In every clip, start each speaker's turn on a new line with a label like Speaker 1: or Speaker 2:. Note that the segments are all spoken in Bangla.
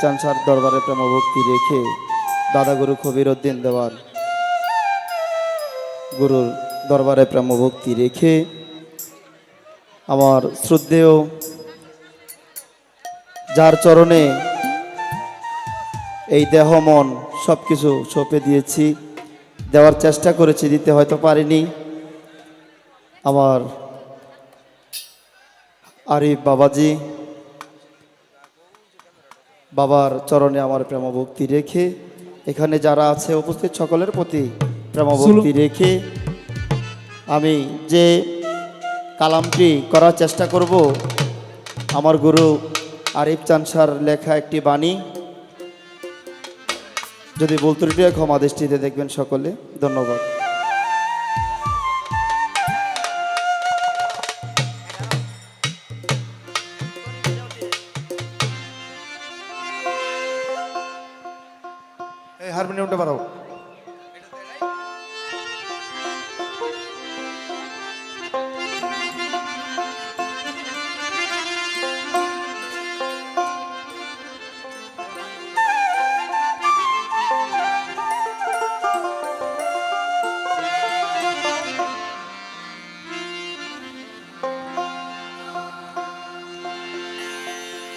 Speaker 1: চানসার দরবারে প্রেম ভক্তি রেখে দাদা গুরু কবির উদ্দিন দেওয়ার গুরুর দরবারে প্রেম ভক্তি রেখে আমার শ্রদ্ধেয় যার চরণে এই দেহ, মন সব কিছু সঁপে দিয়েছি, দেওয়ার চেষ্টা করেছি, দিতে হয়তো পারিনি। আমার আরিফ বাবাজি বাবার চরণে আমার প্রেম ভক্তি রেখে এখানে যারা আছে উপস্থিত সকলের প্রতি প্রেম ভক্তি রেখে আমি যে কালামটি করার চেষ্টা করব আমার গুরু আরিফ চানসার লেখা একটি বাণী। যদি বলতে ক্ষমা দৃষ্টিতে দেখবেন সকলে। ধন্যবাদ।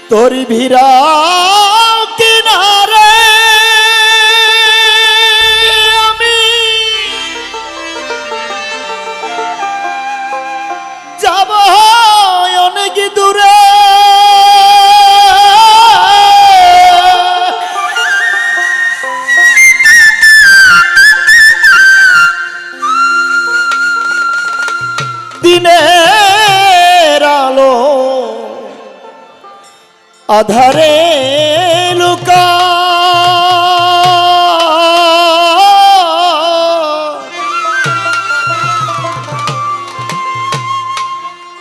Speaker 1: তোরি ভিড়া আধারে লুকা।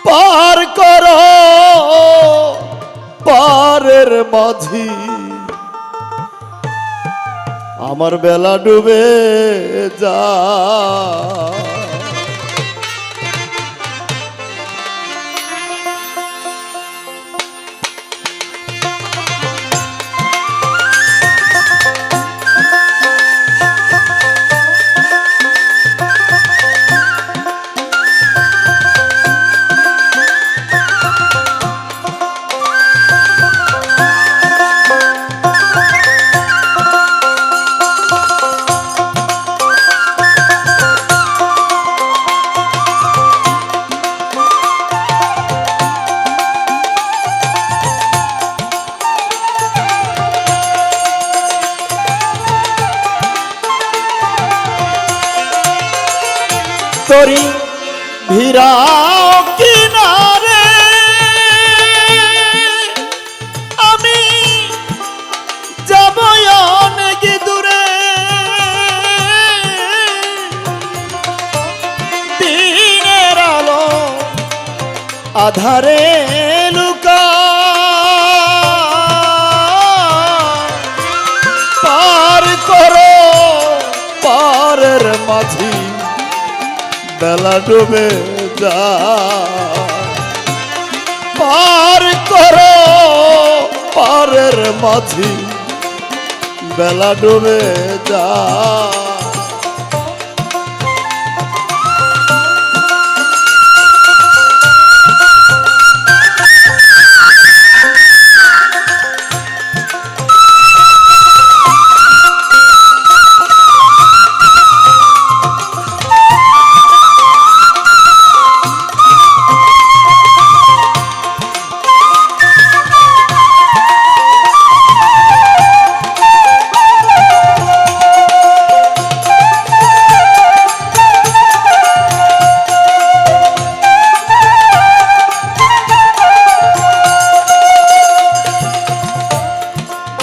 Speaker 1: পার কর পারের মাঝি। আমার বেলা ডুবে যা আধারে পার করো, পারের মাঝি বেলা ডুবে যা পার করো, পারের মাঝি বেলা ডুবে যা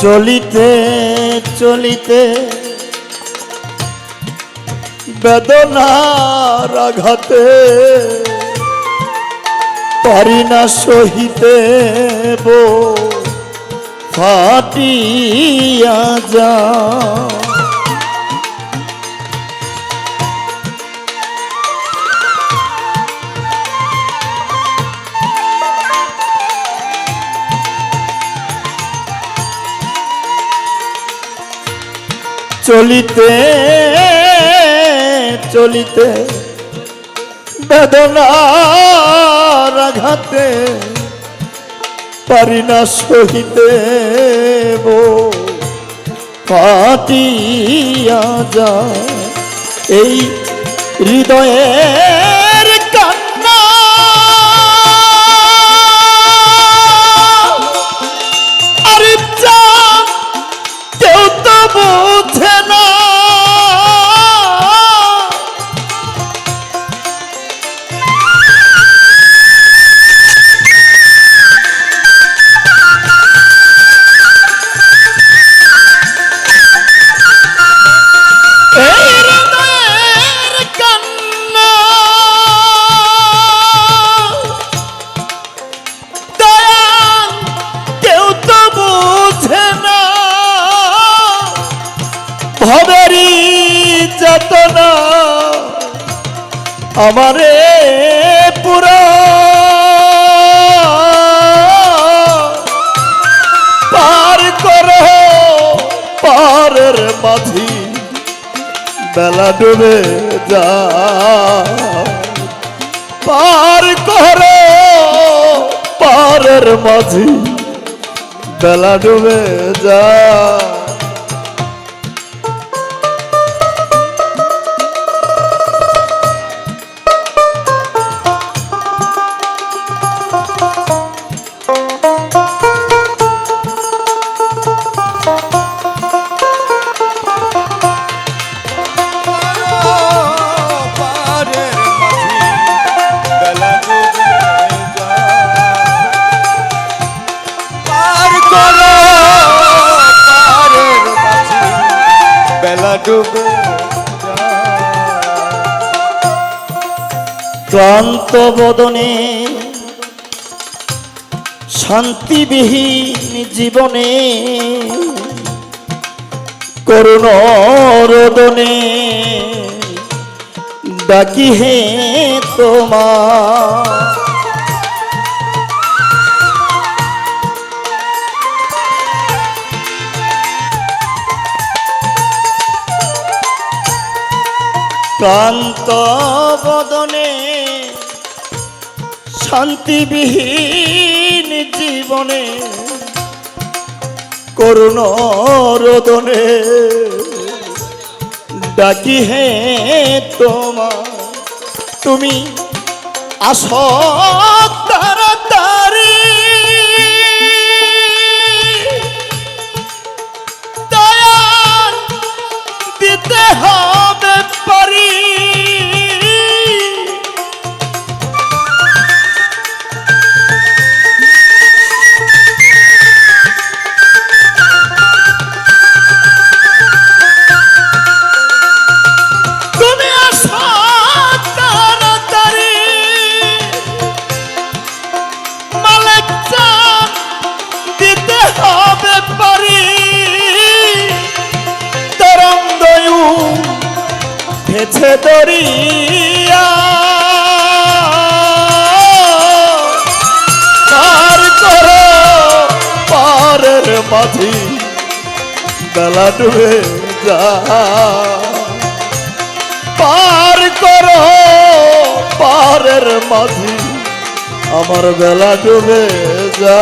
Speaker 1: চলিতে চলিতে বেদনার আঘাতে পারি না সহিতে ফাটিয়া যা চলিতে চলিতে বেদনার আঘাতে পারি না সহিতে কাটিয়া যা এই হৃদয়ের আমারে পুরা। পার করো, পারের মাঝি, বেলা ডুবে যা। পার করো, পারের মাঝি, বেলা ডুবে যা।
Speaker 2: ডুবে।
Speaker 1: ক্লান্ত বদনে শান্তিবিহীন জীবনে করুণ রোদনে ডাকি হে তোমার ক্লান্ত বদনে শান্তিবিহীন জীবনে করুণ রোদনে ডাকি হে তোমার তুমি আসো ভেছে দরিয়া। পারের মাঝি বেলা ডুবে যা পার করো পারের মাঝি আমার বেলা ডুবে যা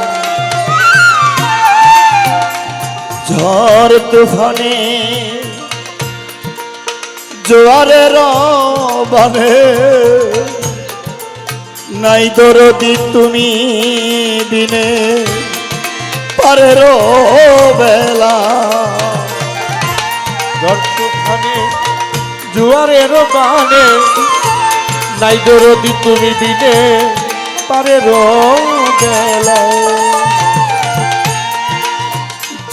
Speaker 1: ঝড় তুফানে, জোয়ারের বানে, নাই দরদি তুমি দিনে পারের বেলা।
Speaker 2: ঝড় তুফানে, জুয়ারের বানে, নাই দরদি তুমি দিনে
Speaker 1: পারের বেলায়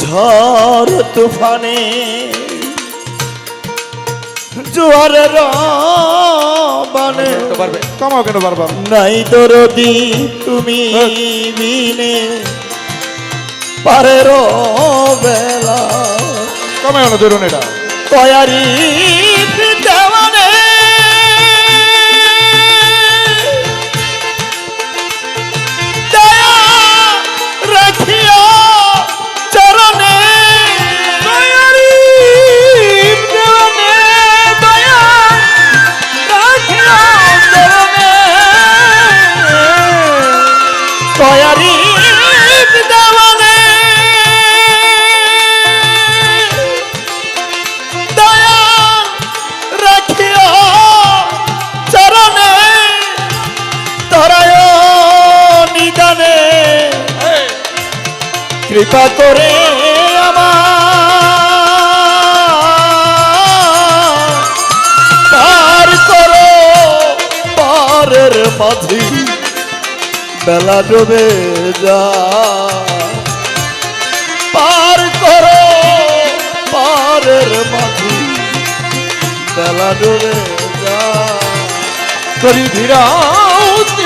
Speaker 1: ঝড় তুফানে জোয়ারের বানে
Speaker 2: কমাও কেন বারবার?
Speaker 1: নাই দরদি তুমি পারে পারের বেলা
Speaker 2: কমাও না ধরুন এটা।
Speaker 1: তয়ারি কৃপা করে আমার। পার করো, পারের মাঝি, বেলা ডুবে যা পার করো, পারের মাঝি, বেলা ডুবে যা করি ধীরাও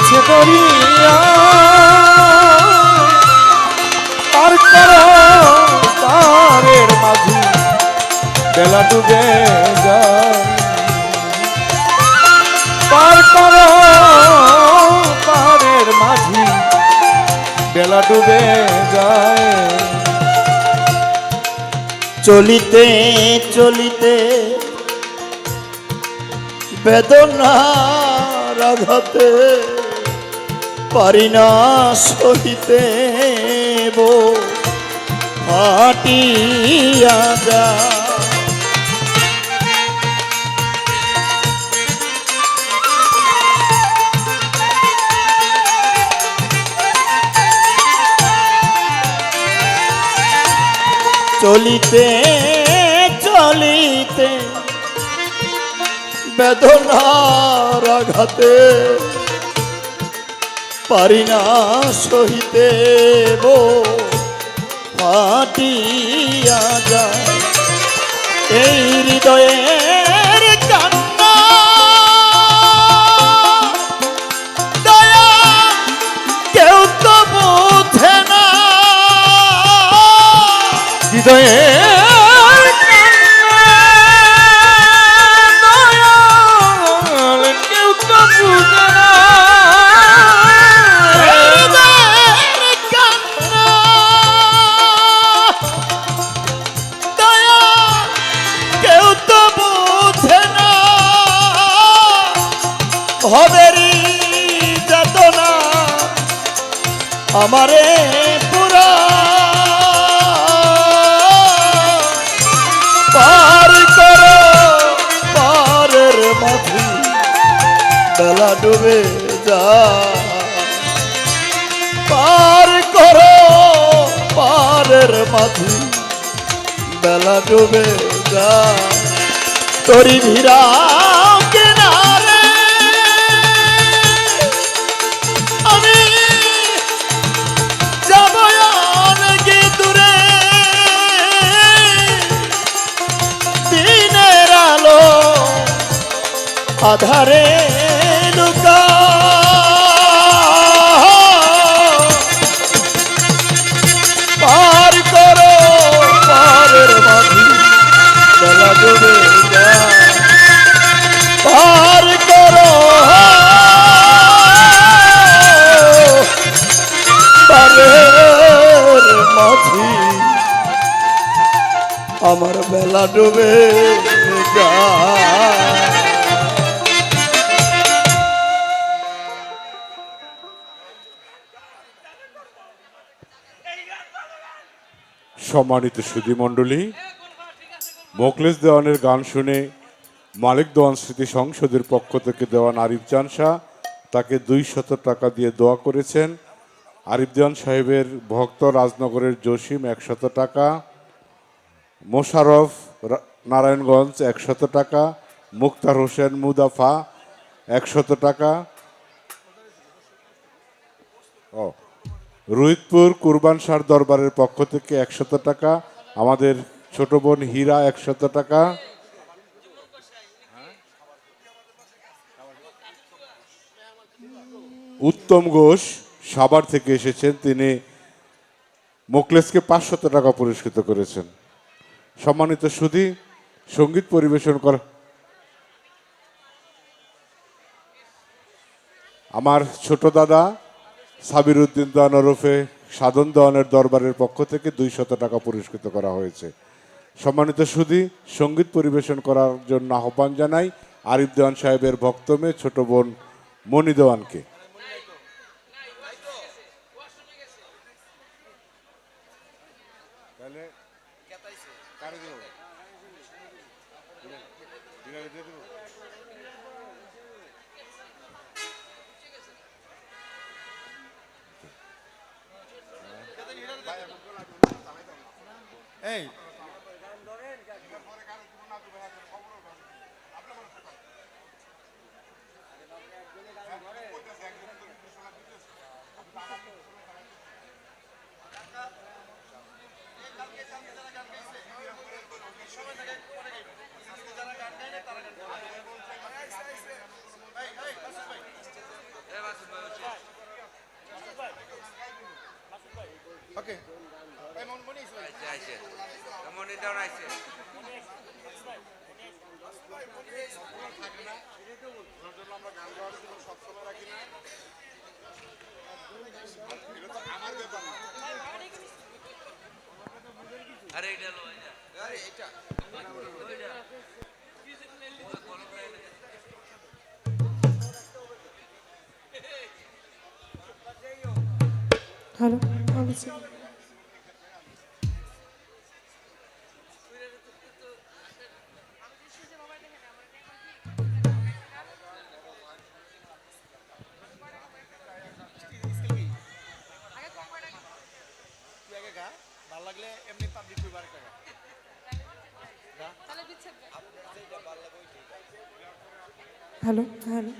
Speaker 1: গেছে করিয়া পার করো পারের মাঝি বেলা ডুবে যায়। পার করো পারের মাঝি বেলা ডুবে যায়। চলিতে চলিতে বেদনার আঘাতে পারি না সহিতে ফাটিয়া যা। চলিতে চলিতে বেদনার আঘাতে পারি না সহিতে বো ফাটিয়া যায় এই হৃদয়ের কান্না। দয়া কেউ না। হৃদয়ে বেলা ডুবে যা পার করো পারের মাঝি বেলা ডুবে যা তরি ভিড়া আধারে বেলা ডুবে
Speaker 3: সম্মানিত সুধী মণ্ডলী মোকলেশ দেওয়ানের গান শুনে মালিক দেওয়ান স্মৃতি সংসদের পক্ষ থেকে দেওয়ান আরিফ জান তাকে দুই শত টাকা দিয়ে দোয়া করেছেন। আরিফ দেওয়ান সাহেবের ভক্ত, রাজনগরের জসিম একশত টাকা। মোশারফ নারায়ণগঞ্জ একশত টাকা, মুক্তার হোসেন মুদাফা একশত টাকা। ও, রোহিতপুর কুরবান শাহ দরবারের পক্ষ থেকে একশত টাকা, আমাদের ছোট বোন হীরা একশত টাকা। উত্তম ঘোষ সাভার থেকে এসেছেন, তিনি মোকলেসকে পাঁচশত টাকা পুরস্কৃত করেছেন। সম্মানিত সুধী সংগীত পরিবেশন করা। আমার ছোট দাদা সাবির উদ্দিন দেওয়ান ওরফে সাধন দেওয়ানের দরবারের পক্ষ থেকে দুই শত টাকা পুরস্কৃত করা হয়েছে। সম্মানিত সুধী, সংগীত পরিবেশন করার জন্য আহ্বান জানাই আরিফ দেওয়ান সাহেবের ভক্ত মেয়ে ছোট বোন মণি দেওয়ানকে
Speaker 4: আরে এটা
Speaker 5: হ্যালো হ্যালো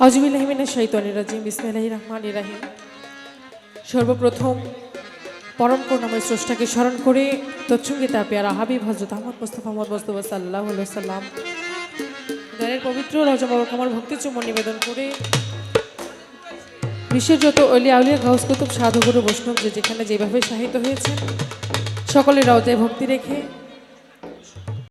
Speaker 5: হজবিল্লাহিমিনের শৈতানির রাজিম বিসমিল্লাহি রহমান রাহিম। সর্বপ্রথম পরম করুণাময় স্রষ্টাকে স্মরণ করে তৎসঙ্গে তার পেয়ারা হাবিব হজরত আহমদ মুস্তফা মোহাম্মদ মুস্তফা সাল্লাহ সাল্লাম গানের পবিত্র রজমাবক আমার ভক্তি চুম্বন নিবেদন করে বিশ্বের যত অলি আউলিয়া গাউস কুতুব সাধুগুরু বৈষ্ণব যে যেখানে যেভাবে সাহিত্য হয়েছে সকলের রওজায় ভক্তি রেখে